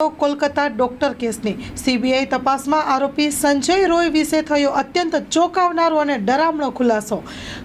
Kolkata doctor કેસની CBI તપાસમાં આરોપી સંજય રોય વિશે થયો અત્યંત ચોંકાવનારો અને ડરામણો ખુલાસો.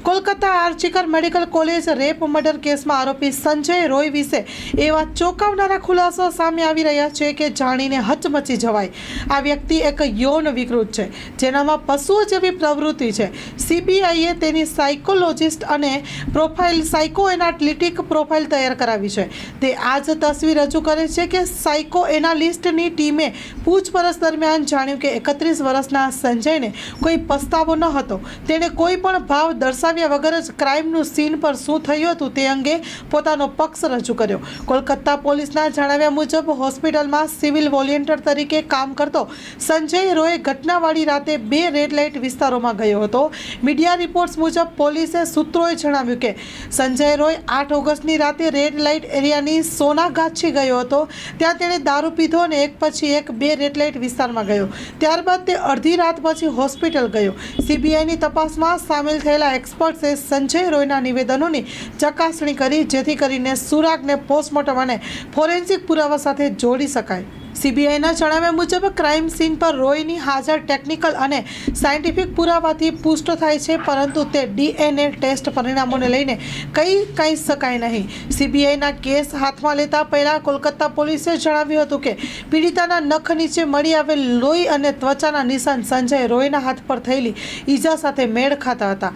કોલકાતા આર્ચિકર મેડિકલ કોલેજ રેપ મર્ડર કેસમાં આરોપી સંજય રોય વિશે એવા ચોંકાવનારા ખુલાસો સામે આવી રહ્યા છે કે જાણીને હચમચી જવાય. આ વ્યક્તિ એક યૌન વિકૃત છે, જેનામાં પશુઓ જેવી પ્રવૃત્તિ છે. સીબીઆઈએ તેની સાયકોલોજિસ્ટ અને પ્રોફાઇલ સાયકો એનાલિટિક પ્રોફાઇલ તૈયાર કરાવી છે. તે આ જ તસવીર રજૂ કરે છે કે સાયકો એનાલિસ્ટની ટીમે પૂછપરછ દરમિયાન જાણ્યું કે એકત્રીસ વર્ષના સંજયને કોઈ પસ્તાવો ન હતો. તેણે કોઈ પણ ભાવ દર્શાવ્યા વગર જ ક્રાઇમનું સીન પર શું થયું હતું તે અંગે પોતાનો પક્ષ રજૂ કર્યો. કોલકાતા પોલીસના જણાવ્યા મુજબ હોસ્પિટલમાં સિવિલ વોલેન્ટિયર તરીકે કામ કરતો સંજય રોય ઘટનાવાળી રાતે બે રેડ લાઇટ વિસ્તારોમાં ગયો હતો. મીડિયા રિપોર્ટ્સ મુજબ પોલીસે સૂત્રોએ જણાવ્યું કે સંજય રોય આઠ ઓગસ્ટની રાતે રેડ લાઇટ એરિયાની સોનાગાછી ગયો હતો. ત્યાં તેણે દારૂ પીધો અને એક પછી એક બે રેડ લાઇટ વિસ્તારમાં ગયો. ત્યારબાદ તે અડધી રાત પછી હોસ્પિટલ ગયો. સીબીઆઈની તપાસમાં સામેલ થયેલા એક્સપર્ટ્સે સંજય રોયના નિવેદનોની ચકાસણી કરી, જેથી કરીને સુરાગને પોસ્ટમોર્ટમ અને ફોરેન્સિક પુરાવા સાથે જોડી શકાય. સીબીઆઈના જણાવ્યા મુજબ ક્રાઇમ સીન પર રોયની હાજર ટેકનિકલ અને સાયન્ટિફિક પુરાવાથી પુષ્ટ થાય છે, પરંતુ તે ડીએનએ ટેસ્ટ પરિણામોને લઈને કંઈ કહી શકાય નહીં. સીબીઆઈના કેસ હાથમાં લેતા પહેલાં કોલકાતા પોલીસે જણાવ્યું હતું કે પીડિતાના નખ નીચે મળી આવેલ લોહી અને ત્વચાના નિશાન સંજય રોયના હાથ પર થયેલી ઈજા સાથે મેળ ખાતા હતા.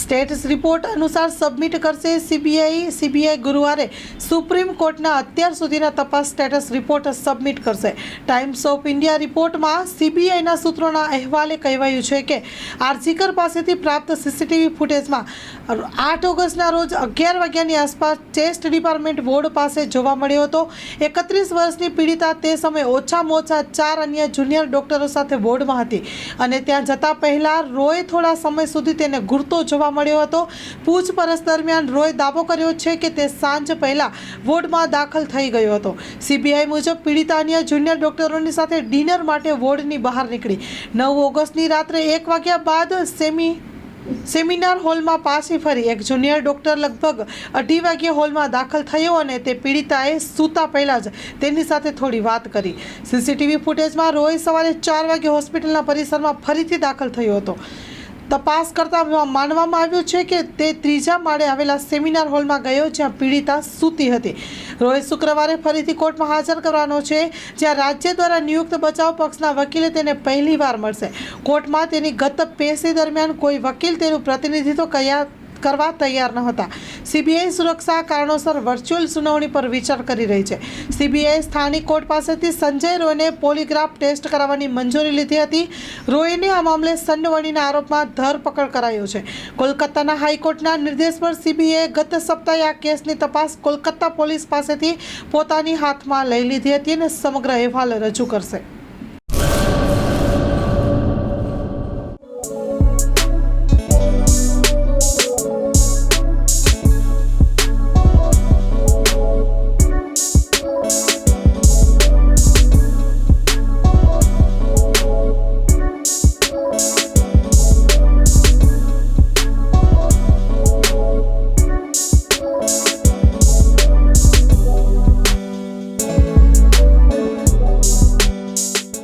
સ્ટેટસ રિપોર્ટ અનુસાર સબમિટ કરશે સીબીઆઈ. સીબીઆઈ ગુરુવારે સુપ્રીમ કોર્ટના અત્યાર સુધીના તપાસ સ્ટેટસ રિપોર્ટ સબમિટ કરશે. ટાઈમ્સ ઓફ ઇન્ડિયા રિપોર્ટમાં સીબીઆઈના સૂત્રોના અહેવાલે કહેવાયું છે કે આરજીકર પાસેથી પ્રાપ્ત સીસીટીવી ફૂટેજમાં આઠ ઓગસ્ટના રોજ અગિયાર વાગ્યાની આસપાસ ચેસ્ટ ડિપાર્ટમેન્ટ વોર્ડ પાસે જોવા મળ્યો હતો. એકત્રીસ વર્ષની પીડિતા તે સમયે ઓછામાં ઓછા ચાર અન્ય જુનિયર ડોક્ટરો સાથે વોર્ડમાં હતી અને ત્યાં જતાં પહેલાં રોય થોડા સમય સુધી તેને ઘૂરતો જોવા મળ્યો હતો. પૂછપરછ દરમિયાન રોય દાવો કર્યો છે કે તે સાંજ પહેલાં વોર્ડમાં દાખલ થઈ ગયો હતો. સીબીઆઈ મુજબ પીડિતા અન્ય જુનિયર ડોક્ટરોની સાથે ડિનર માટે વોર્ડની બહાર નીકળી. નવ ઓગસ્ટની રાત્રે એક વાગ્યા બાદ સેમી સેમિનાર હોલમાં પાછી ફરી. એક જુનિયર ડૉક્ટર લગભગ અઢી વાગ્યે હોલમાં દાખલ થયો અને તે પીડિતાએ સૂતા પહેલાં જ તેની સાથે થોડી વાત કરી. સીસીટીવી ફૂટેજમાં રોય સવારે ચાર વાગે હોસ્પિટલના પરિસરમાં ફરીથી દાખલ થયો હતો. તપાસ કરતા માનવામાં આવ્યું છે કે તે ત્રીજા માળે આવેલા સેમિનાર હોલમાં ગયો જ્યાં પીડિતા સૂતી હતી. રોય શુક્રવારે ફરીથી કોર્ટમાં હાજર કરવાનો છે, જ્યાં રાજ્ય દ્વારા નિયુક્ત બચાવ પક્ષના વકીલે તેને પહેલીવાર મળશે. કોર્ટમાં તેની ગત પેશી દરમિયાન કોઈ વકીલ તેનું પ્રતિનિધિત્વ કયા કરવા તૈયાર ન હતા સીબીઆઈ સુરક્ષા કારણોસર વર્ચ્યુઅલ સુનાવણી પર વિચાર કરી રહી છે. સીબીઆઈ સ્થાનિક કોર્ટ પાસેથી સંજય રોયને પોલીગ્રાફ ટેસ્ટ કરાવવાની મંજૂરી લીધી હતી. રોયને આ મામલે સંડવણીના આરોપમાં ધરપકડ કરાયો છે. કોલકાતાના હાઈકોર્ટના નિર્દેશ પર સીબીઆઈએ ગત સપ્તાહે આ કેસની તપાસ કોલકાતા પોલીસ પાસેથી પોતાની હાથમાં લઈ લીધી હતી અને સમગ્ર અહેવાલ રજૂ કરશે.